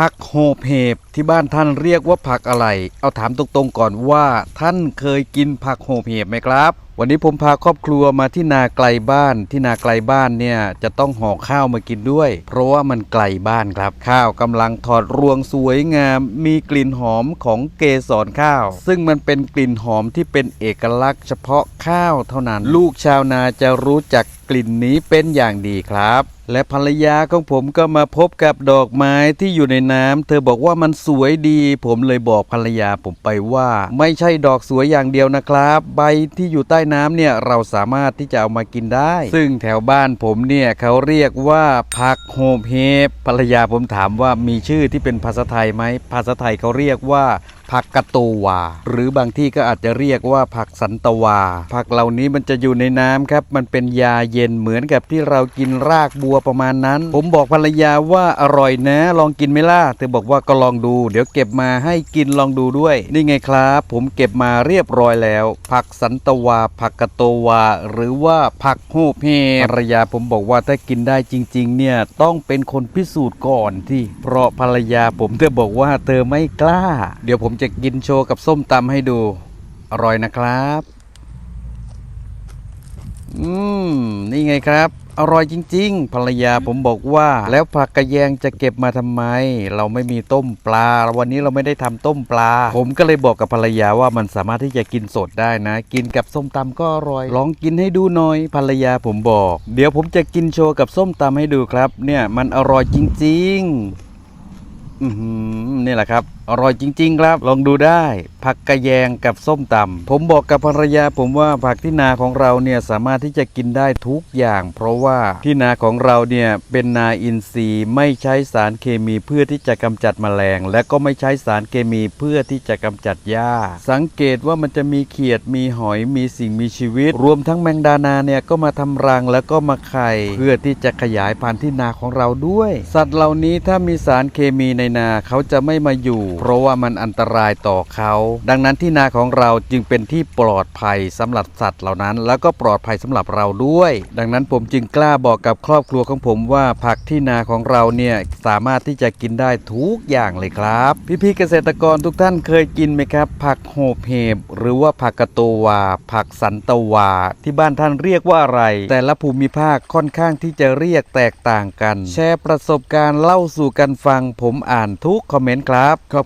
ผักโหบเห็บที่บ้านท่านเรียกว่าผักอะไร เอาถามตรงๆก่อนว่า ท่านเคยกินผักโหบเห็บไหมครับ วันนี้ผมพาครอบครัวมาที่นาไกลบ้าน ที่นาไกลบ้านเนี่ยจะต้องห่อข้าวมากินด้วย เพราะว่ามันไกลบ้านครับ ข้าวกำลังถอดรวงสวยงาม มีกลิ่นหอมของเกสรข้าว ซึ่งมันเป็นกลิ่นหอมที่เป็นเอกลักษณ์เฉพาะข้าวเท่านั้น ลูกชาวนาจะรู้จัก กลิ่นนี้เป็นอย่างดีครับ และภรรยาของผมก็มาพบกับดอกไม้ที่อยู่ในน้ำเธอบอกว่ามันสวยดี ผมเลยบอกภรรยาผมไปว่า ไม่ใช่ดอกสวยอย่างเดียวนะครับ ใบที่อยู่ใต้น้ำเนี่ยเราสามารถที่จะเอามากินได้ ซึ่งแถวบ้านผมเนี่ยเขาเรียกว่าผักโหบเห็บภรรยาผมถามว่ามีชื่อที่เป็นภาษาไทยไหมภาษาไทยเขาเรียกว่า ผักกะโตวา หรือบางที่ก็อาจจะเรียกว่าผักสันตวา ผักเหล่านี้มันจะอยู่ในน้ำครับ มันเป็นยาเย็นเหมือนกับที่เรากินรากบัวประมาณนั้น ผมบอกภรรยาว่าอร่อยนะ ลองกินไหมล่ะเธอบอกว่าก็ลองดู เดี๋ยวเก็บมาให้กินลองดูด้วย นี่ไงครับ ผมเก็บมาเรียบร้อยแล้ว ผักสันตวา ผักกะโตวา หรือว่าผักโฮเพภรรยาผมบอกว่าถ้ากินได้จริง ๆ เนี่ยต้องเป็นคนพิสูจน์ก่อนที่เพราะภรรยาผมเธอบอกว่าเธอไม่กล้า เดี๋ยวผมจะกินโชว์กับส้มตำให้ดู อร่อยนะครับ อืม นี่ไงครับ อร่อยจริง ๆ ภรรยาผมบอกว่า แล้วผักกระแยงจะเก็บมาทำไม เราไม่มีต้มปลา วันนี้เราไม่ได้ทำต้มปลา ผมก็เลยบอกกับภรรยาว่ามันสามารถที่จะกินสดได้นะ กินกับส้มตำก็อร่อย ลองกินให้ดูหน่อย ภรรยาผมบอก เดี๋ยวผมจะกินโชว์กับส้มตำให้ดูครับ เนี่ยมันอร่อยจริง ๆ อือหือนี่แหละครับ อร่อยจริง ๆ ครับ ลองดูได้ ผักกระแยงกับส้มตำผมบอกกับภรรยาผมว่าผักที่นาของเราเนี่ยสามารถที่จะกินได้ทุกอย่าง เพราะว่าที่นาของเราเนี่ยเป็นนาอินทรีย์ไม่ใช้สารเคมีเพื่อที่จะกำจัดแมลง และก็ไม่ใช้สารเคมีเพื่อที่จะกำจัดหญ้า สังเกตว่ามันจะมีเขียดมีหอยมีสิ่งมีชีวิต รวมทั้งแมงดานาเนี่ยก็มาทำรังแล้วก็มาไข่เพื่อที่จะขยายพันธุ์ที่นาของเราด้วย สัตว์เหล่านี้ถ้ามีสารเคมีในนาเขาจะไม่มาอยู่เพราะว่ามันอันตรายต่อเขา ดังนั้นที่นาของเราจึงเป็นที่ปลอดภัยสำหรับสัตว์เหล่านั้น แล้วก็ปลอดภัยสำหรับเราด้วย ดังนั้นผมจึงกล้าบอกกับครอบครัวของผมว่าผักที่นาของเราเนี่ยสามารถที่จะกินได้ทุกอย่างเลยครับ พี่ๆเกษตรกรทุกท่านเคยกินไหมครับ ผักโหบเห็บหรือว่าผักกระโตวา ผักสันตวา ที่บ้านท่านเรียกว่าอะไร แต่ละภูมิภาคค่อนข้างที่จะเรียกแตกต่างกัน แชร์ประสบการณ์เล่าสู่กันฟังผมอ่านทุกคอมเมนต์ครับขอบ